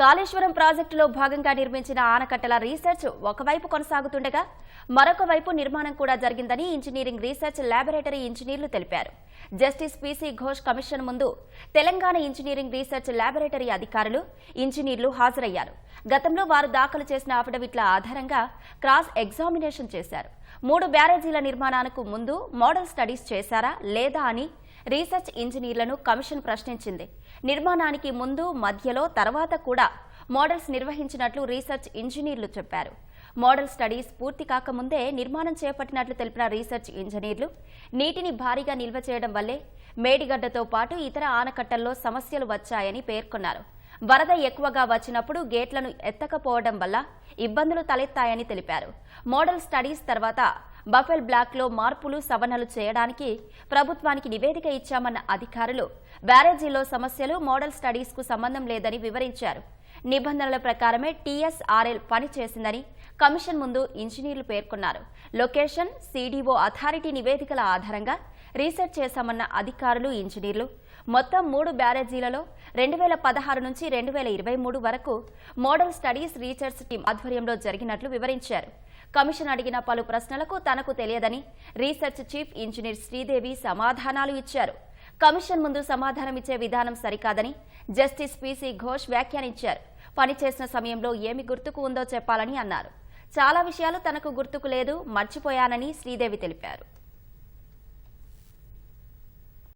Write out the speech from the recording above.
కాళేశ్వరం ప్రాజెక్టులో భాగంగా నిర్మించిన ఆనకట్టల రీసెర్చ్ ఒకవైపు కొనసాగుతుండగా మరొక వైపు నిర్మాణం కూడా జరిగిందని ఇంజనీరింగ్ రీసెర్చ్ ల్యాబొరేటరీ ఇంజనీర్లు తెలిపారు. జస్టిస్ పీసీ ఘోష్ కమిషన్ ముందు తెలంగాణ ఇంజనీరింగ్ రీసెర్చ్ ల్యాబొరేటరీ అధికారులు ఇంజనీర్లు హాజరయ్యారు. గతంలో వారు దాఖలు చేసిన అఫిడవిట్ల ఆధారంగా క్రాస్ ఎగ్జామినేషన్ చేశారు. మూడు బ్యారేజీల నిర్మాణానికి ముందు మోడల్ స్టడీస్ చేశారా లేదా అని రీసెర్చ్ ఇంజనీర్లను కమిషన్ ప్రశ్నించింది. నిర్మాణానికి ముందు మధ్యలో తర్వాత కూడా మోడల్స్ నిర్వహించినట్లు రీసెర్చ్ ఇంజనీర్లు చెప్పారు. మోడల్ స్టడీస్ పూర్తి కాకముందే నిర్మాణం చేపట్టినట్లు తెలిపిన రీసెర్చ్ ఇంజనీర్లు నీటిని భారీగా నిల్వ చేయడం వల్లే మేడిగడ్డతో పాటు ఇతర ఆనకట్టల్లో సమస్యలు వచ్చాయని పేర్కొన్నారు. వరద ఎక్కువగా వచ్చినప్పుడు గేట్లను ఎత్తకపోవడం వల్ల ఇబ్బందులు తలెత్తాయని తెలిపారు. మోడల్ స్టడీస్ తర్వాత బఫెల్ బ్లాక్లో మార్పులు సవరణలు చేయడానికి ప్రభుత్వానికి నివేదిక ఇచ్చామన్న అధికారులు బ్యారేజీలో సమస్యలు మోడల్ స్టడీస్కు సంబంధం లేదని వివరించారు. నిబంధనల ప్రకారమే టీఎస్ఆర్ఎల్ పనిచేసిందని కమిషన్ ముందు ఇంజనీర్లు పేర్కొన్నారు. లొకేషన్ సీడీఓ అథారిటీ నివేదికల ఆధారంగా రీసెర్చ్ చేశామన్న అధికారులు ఇంజనీర్లు మొత్తం మూడు బ్యారేజీలలో రెండు వేల పదహారు నుంచి రెండు వేల ఇరవై మూడు వరకు మోడల్ స్టడీస్ రీసెర్చ్ టీం ఆధ్వర్యంలో జరిగినట్లు వివరించారు. కమిషన్ అడిగిన పలు ప్రశ్నలకు తనకు తెలియదని రీసెర్చ్ చీఫ్ ఇంజనీర్ శ్రీదేవి సమాధానాలు ఇచ్చారు. కమిషన్ ముందు సమాధానం ఇచ్చే విధానం సరికాదని జస్టిస్ పీసీ ఘోష్ వ్యాఖ్యానించారు. పనిచేసిన సమయంలో ఏమి గుర్తుకు ఉందో చెప్పాలని అన్నారు. చాలా విషయాలు తనకు గుర్తుకు లేదు మర్చిపోయానని శ్రీదేవి తెలిపారు.